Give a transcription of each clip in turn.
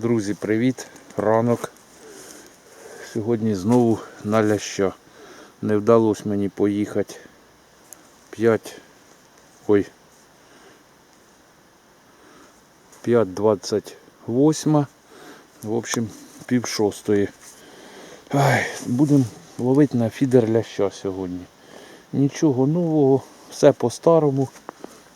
Друзі, привіт! Ранок. Сьогодні знову на ляща. Не вдалося мені поїхати 5. Ой. 5.28. В общем, пів шостої. Будемо ловити на фідер ляща сьогодні. Нічого нового, все по-старому.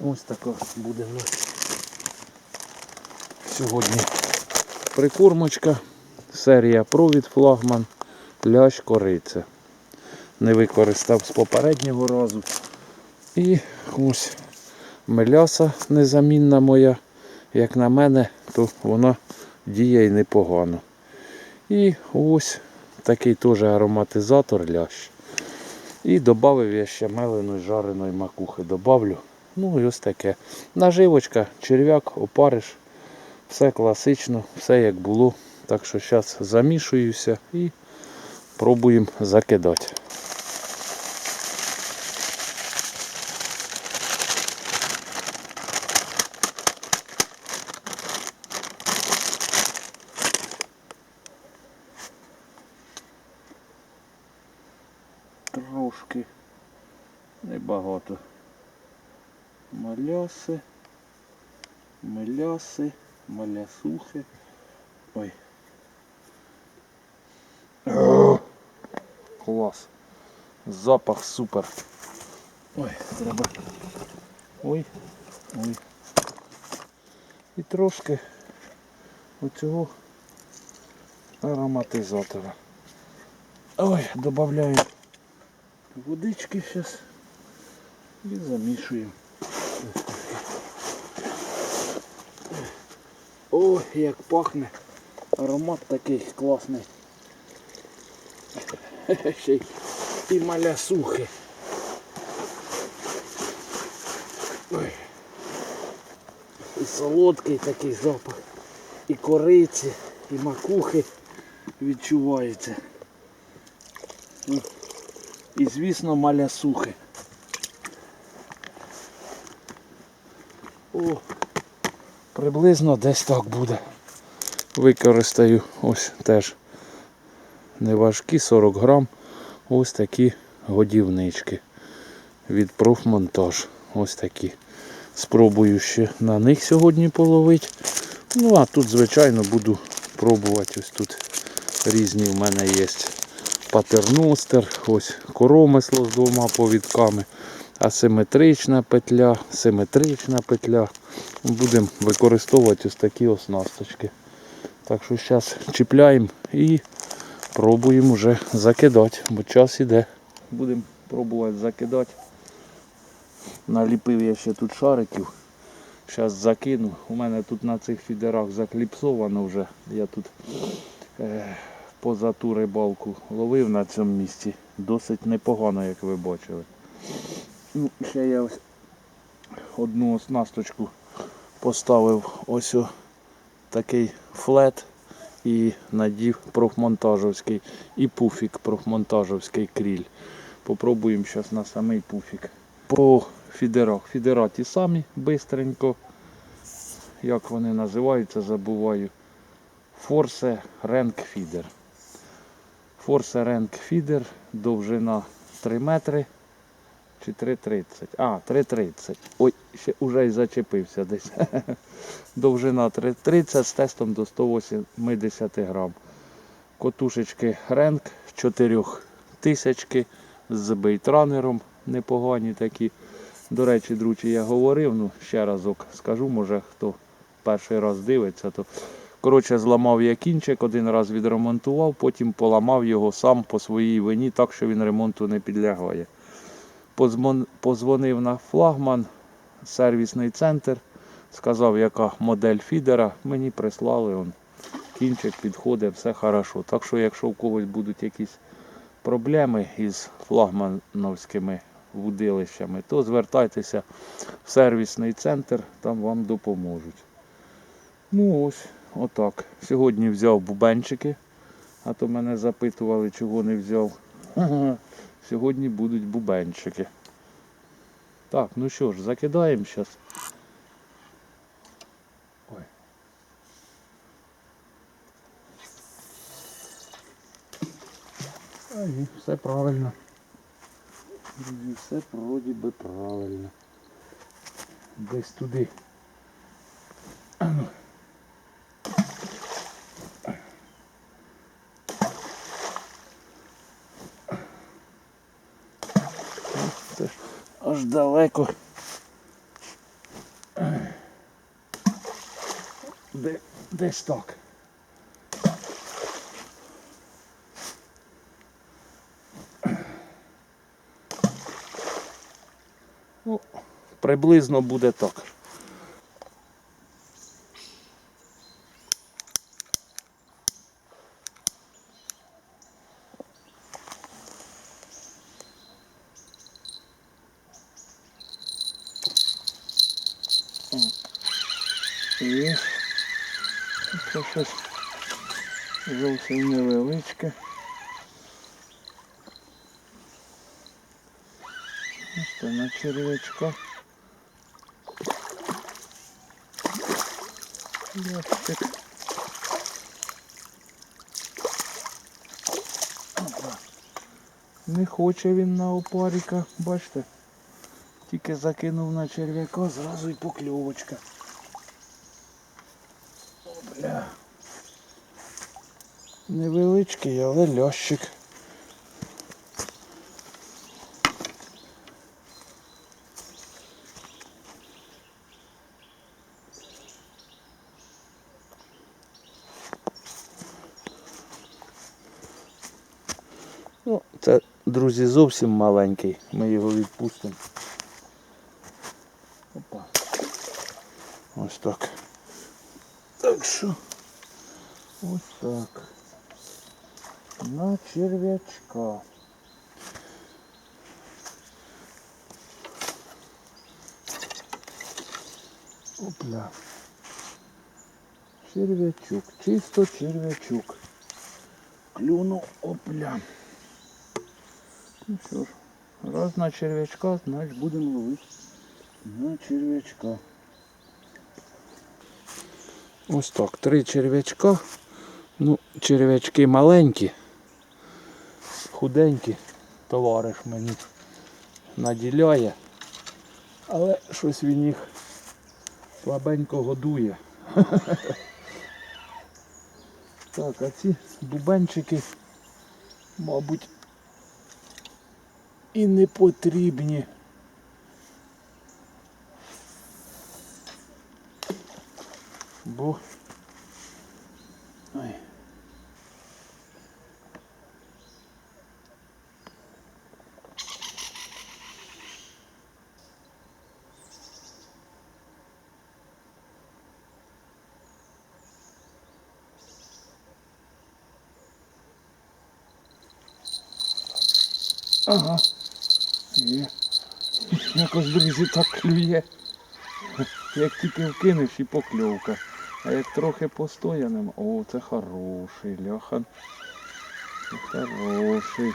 Ось така буде сьогодні прикормочка. Серія провід флагман, лящ кориця. Не використав з попереднього разу. І ось меляса незамінна моя. Як на мене, то вона діє і непогано. І ось такий теж ароматизатор лящ. І додав я ще меленої жареної макухи. Добавлю. Ну і ось таке. Наживочка, черв'як, опариш. Все класично, все як було. Так що зараз замішуюся і пробуємо закидати. Трошки небагато. Маляси, меляси, малясухи. Ой. Клас. Запах супер. Ой, треба. Ой, ой. І трошки оцього ароматизатора. Ой, додаємо водички зараз і замішуємо. Ой, як пахне. Аромат такий класний. Ще і малясухи. Ой. І солодкий такий запах. І кориці, і макухи відчувається. Ну, І звісно малясухи. О, приблизно десь так буде. Використаю ось теж неважкі 40 грам. Ось такі годівнички від профмонтаж. Ось такі. Спробую ще на них сьогодні половити. Ну а тут, звичайно, буду пробувати. Ось тут різні в мене є патерностер, ось коромисло з двома повідками, асиметрична петля, симетрична петля. Будемо використовувати ось такі оснасточки. Так що зараз чіпляємо і пробуємо вже закидати, бо час іде. Будемо пробувати закидати. Наліпив я ще тут шариків. Зараз закину. У мене тут на цих фідерах закліпсовано вже. Я тут е, поза ту рибалку ловив на цьому місці. Досить непогано, як ви бачили. Ну, ще я ось одну оснасточку поставив ось такий флет і надів профмонтажовський і пуфік профмонтажовський кріль. Попробуємо зараз на самий пуфік. По фідерах. Фідера ті самі бистренько. Як вони називаються, забуваю. Force Rank Feeder. Force Rank Feeder, довжина 3 метри чи 3,30. А, 3,30. Ой, ще вже й зачепився десь. Довжина 3,30 з тестом до 180 грам. Котушечки Ренк 4 тисячки з бейтранером. Непогані такі. До речі, друзі, я говорив, ну ще разок скажу, може хто перший раз дивиться, то коротше зламав я кінчик, один раз відремонтував, потім поламав його сам по своїй вині, так що він ремонту не підлягає. Позвонив на флагман, сервісний центр, сказав, яка модель фідера. Мені прислали он, кінчик підходить, все хорошо. Так що, якщо у когось будуть якісь проблеми із флагмановськими вудилищами, то звертайтеся в сервісний центр, там вам допоможуть. Ну ось, отак. Сьогодні взяв бубенчики, а то мене запитували, чого не взяв. сьогодні будуть бубенчики. Так, ну що ж, закидаємо зараз. Ой. Ай, все правильно. Все вроді би правильно. Десь туди. Аж далеко. Де, десь так. Ну, приблизно буде так. І це щось зовсім невеличке. Ось це на червячка. Ящик. Не хоче він на опаріка, бачите? Тільки закинув на черв'яка, зразу і покльовочка. О, бля. Невеличкий, але лящик. Ну, це, друзі, зовсім маленький. Ми його відпустимо. Опа. Ось так. Так що. Ось так. На черв'ячка. Опля. Черв'ячок. Чисто черв'ячок. Клюнув опля. Ну що ж, раз на черв'ячка, значить будемо ловити на черв'ячка. Ось так, три черв'ячка. Ну, черв'ячки маленькі, худенькі, товариш мені наділяє. Але щось він їх слабенько годує. Так, а ці бубенчики, мабуть, і не потрібні. Бо Ой. Ага. Є. Якось, друзі, так клює. Як тільки вкинеш і покльовка. А як трохи постояним, о, це хороший ляхан. Це хороший.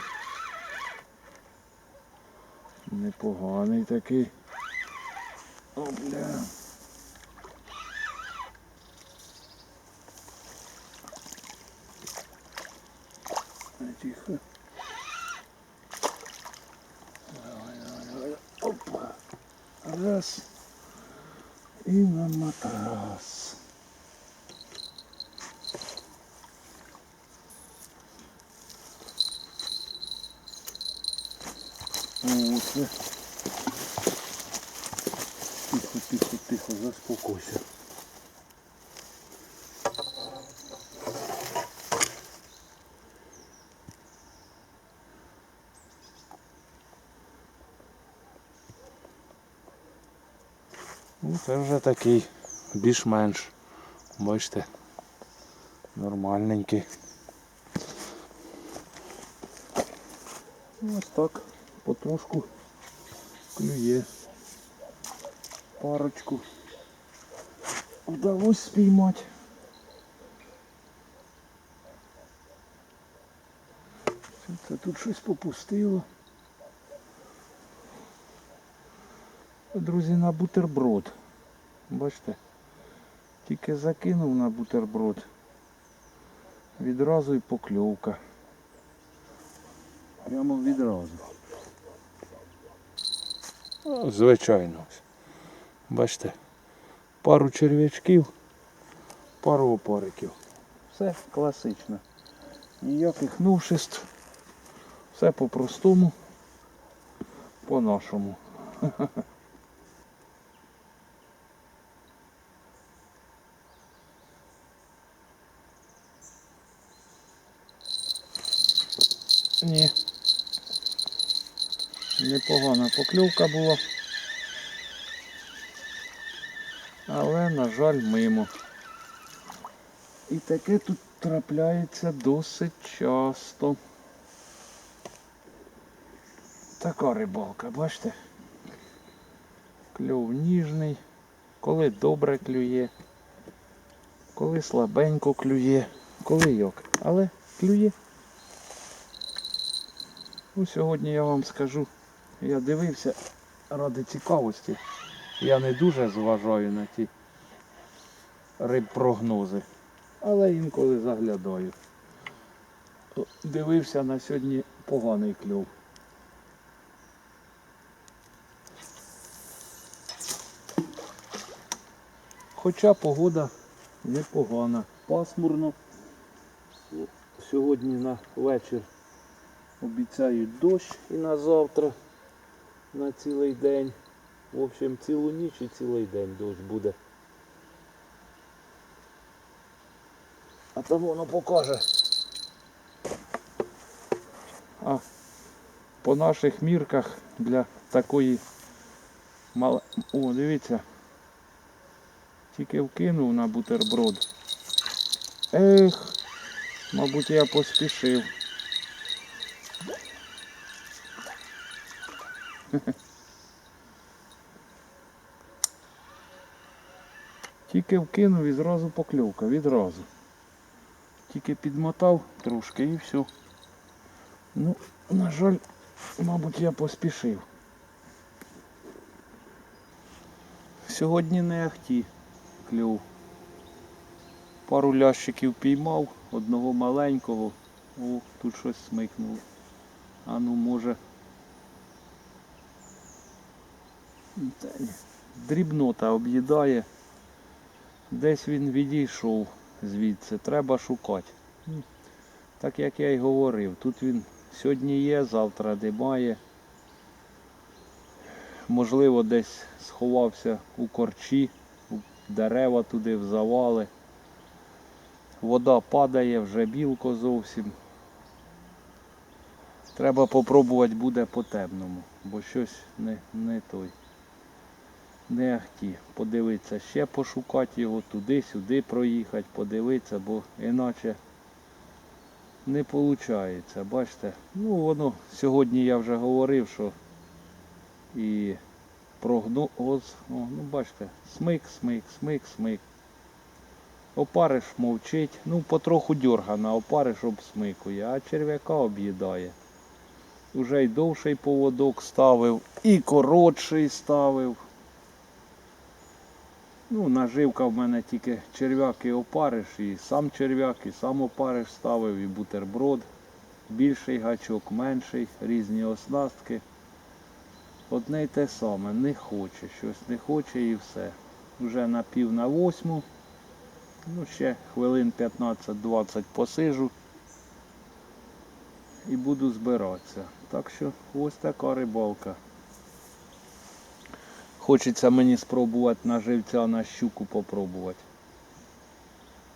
Непоганий такий. О, бля. Ай, Тихо. Давай, давай, давай. Опа. Раз. І на матрас. Тихо, тихо, тихо, заспокойся. Ну, це вже такий більш-менш, бачите, нормальненький. Ось так, потрошку клює. Парочку вдалося спіймати. Це тут щось попустило. Друзі, на бутерброд. Бачите? Тільки закинув на бутерброд. Відразу і покльовка. Прямо відразу. Звичайно. Бачите, пару черв'ячків, пару опариків. Все класично. Ніяких новшеств. Все по-простому, по-нашому. Ні. Непогана покльовка була. Але, на жаль, мимо. І таке тут трапляється досить часто. Така рибалка, бачите? Кльов ніжний, коли добре клює, коли слабенько клює, коли як. Але клює. Ну, сьогодні я вам скажу, я дивився ради цікавості. Я не дуже зважаю на ті рибпрогнози, але інколи заглядаю. Дивився на сьогодні поганий кльов. Хоча погода непогана. Пасмурно. Сьогодні на вечір обіцяють дощ і на завтра, на цілий день. В общем, цілу ніч і цілий день дощ буде. А там воно покаже. А по наших мірках для такої мал... О, дивіться. Тільки вкинув на бутерброд. Ех, мабуть, я поспішив. Тільки вкинув і зразу покльовка, відразу. Тільки підмотав трошки і все. Ну, на жаль, мабуть, я поспішив. Сьогодні не ахті клюв. Пару лящиків піймав, одного маленького. О, тут щось смикнуло. А ну може. Та ні. Дрібнота об'їдає. Десь він відійшов звідси, треба шукати. Так як я й говорив, тут він сьогодні є, завтра немає. Можливо, десь сховався у корчі, дерева туди в завали. Вода падає, вже білко зовсім. Треба попробувати буде по темному, бо щось не, не той. Не ахті. Подивитися, ще пошукати його, туди-сюди проїхати, подивитися, бо іначе не виходить. Бачите? Ну воно сьогодні я вже говорив, що і прогноз, о, ну бачите, смик, смик, смик, смик. Опариш мовчить, ну потроху дьоргана, опариш обсмикує, а черв'яка об'їдає. Уже й довший поводок ставив, і коротший ставив. Ну, наживка в мене тільки черв'як і опариш, і сам черв'як, і сам опариш ставив, і бутерброд. Більший гачок, менший, різні оснастки. Одне й те саме, не хоче, щось не хоче і все. Вже на пів на восьму. Ну, ще хвилин 15-20 посижу і буду збиратися. Так що ось така рибалка. Хочеться мені спробувати на живця, на щуку попробувати.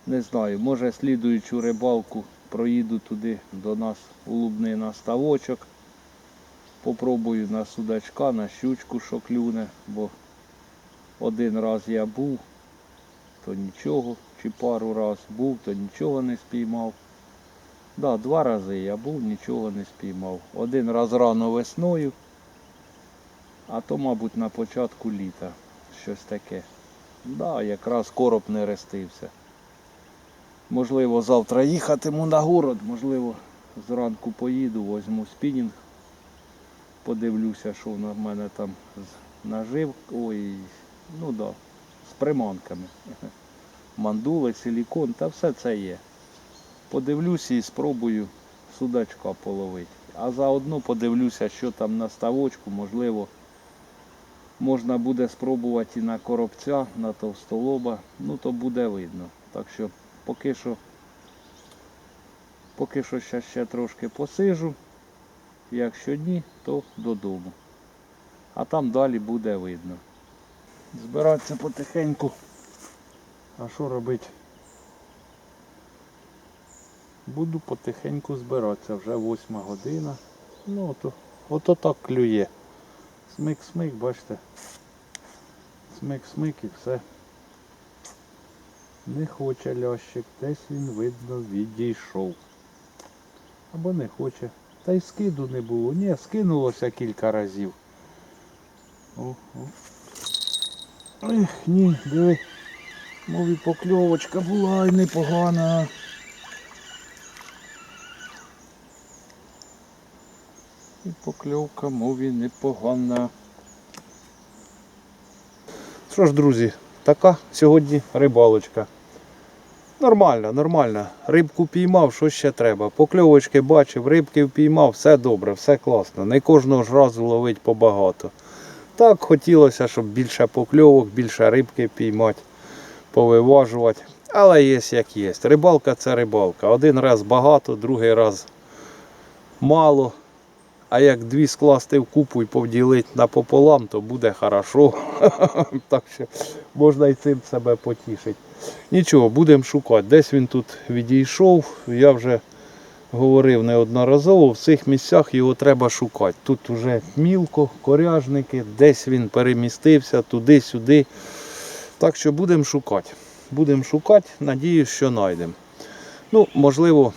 Не знаю, може слідуючу рибалку проїду туди до нас у Лубний на ставочок. Попробую на судачка, на щучку, що клюне, бо один раз я був, то нічого, чи пару раз був, то нічого не спіймав. Да, два рази я був, нічого не спіймав. Один раз рано весною, а то, мабуть, на початку літа щось таке. Да, якраз короб не рестився. Можливо, завтра їхатиму на город, можливо, зранку поїду, візьму спінінг, подивлюся, що в мене там з нажив. Ой, ну да, з приманками. Мандули, силікон, та все це є. Подивлюся і спробую судачка половити. А заодно подивлюся, що там на ставочку, можливо, можна буде спробувати і на коробця, на товстолоба. Ну то буде видно. Так що поки що, поки що ще, ще трошки посижу. Якщо ні, то додому. А там далі буде видно. Збиратися потихеньку. А що робити? Буду потихеньку збиратися, вже восьма година. Ну то, ото так клює. Смик-смик, бачите. Смик-смик і все. Не хоче лящик, десь він, видно, відійшов. Або не хоче. Та й скиду не було. Ні, скинулося кілька разів. О, о. Ех, ні, диви. Мов і покльовочка була і непогана. Покльовка мові непогана. Що ж, друзі, така сьогодні рибалочка. Нормально, нормально. Рибку піймав, що ще треба. Покльовочки бачив, рибки впіймав, все добре, все класно. Не кожного ж разу ловить побагато. Так хотілося, щоб більше покльовок, більше рибки піймати, повиважувати. Але є як є. Рибалка це рибалка. Один раз багато, другий раз мало. А як дві скласти в купу і поділити напополам, то буде хорошо. так що можна і цим себе потішити. Нічого, будемо шукати. Десь він тут відійшов. Я вже говорив неодноразово, в цих місцях його треба шукати. Тут вже мілко, коряжники, десь він перемістився туди-сюди. Так що будемо шукати. Будемо шукати, надіюсь, що знайдемо. Ну, можливо,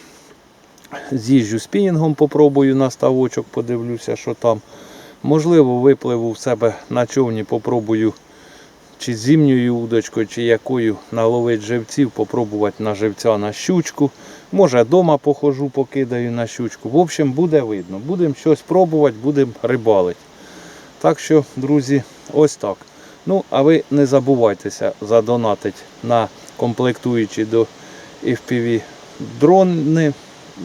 з'їжджу спінінгом, попробую на ставочок, подивлюся, що там. Можливо, випливу в себе на човні, попробую чи зимньою удочкою, чи якою наловити живців, попробувати на живця на щучку. Може вдома похожу, покидаю на щучку. В общем, буде видно. Будемо щось пробувати, будемо рибалити. Так що, друзі, ось так. Ну, а ви не забувайтеся задонатити на комплектуючі до FPV дрони,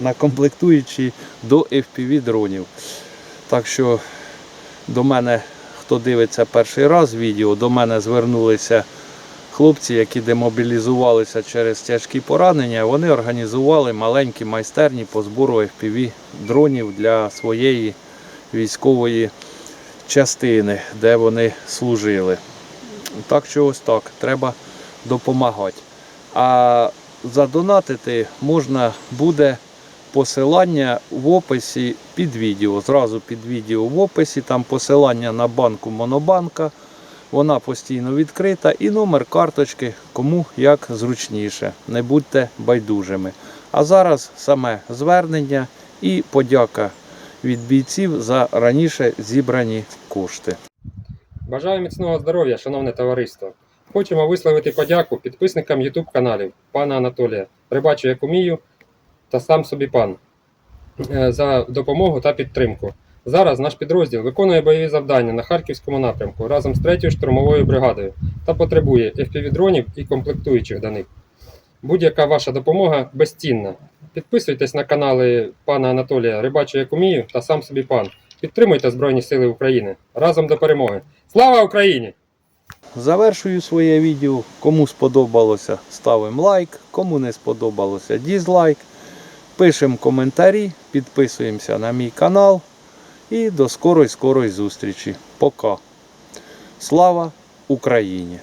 на комплектуючі до FPV дронів. Так що до мене, хто дивиться перший раз відео, до мене звернулися хлопці, які демобілізувалися через тяжкі поранення. Вони організували маленькі майстерні по збору FPV дронів для своєї військової частини, де вони служили. Так що ось так, треба допомагати. А задонатити можна буде посилання в описі під відео. Зразу під відео в описі, там посилання на банку Монобанка. Вона постійно відкрита і номер карточки, кому як зручніше. Не будьте байдужими. А зараз саме звернення і подяка від бійців за раніше зібрані кошти. Бажаю міцного здоров'я, шановне товариство. Хочемо висловити подяку підписникам YouTube каналів пана Анатолія, Рибачу як умію та сам собі пан е, за допомогу та підтримку. Зараз наш підрозділ виконує бойові завдання на Харківському напрямку разом з 3-ю штурмовою бригадою та потребує FPV-дронів і комплектуючих до них. Будь-яка ваша допомога безцінна. Підписуйтесь на канали пана Анатолія Рибачу як умію та сам собі пан. Підтримуйте Збройні Сили України разом до перемоги. Слава Україні! Завершую своє відео. Кому сподобалося, ставимо лайк. Кому не сподобалося, дізлайк. Пишемо коментарі, підписуємося на мій канал. І до скорої скорої зустрічі. Пока. Слава Україні!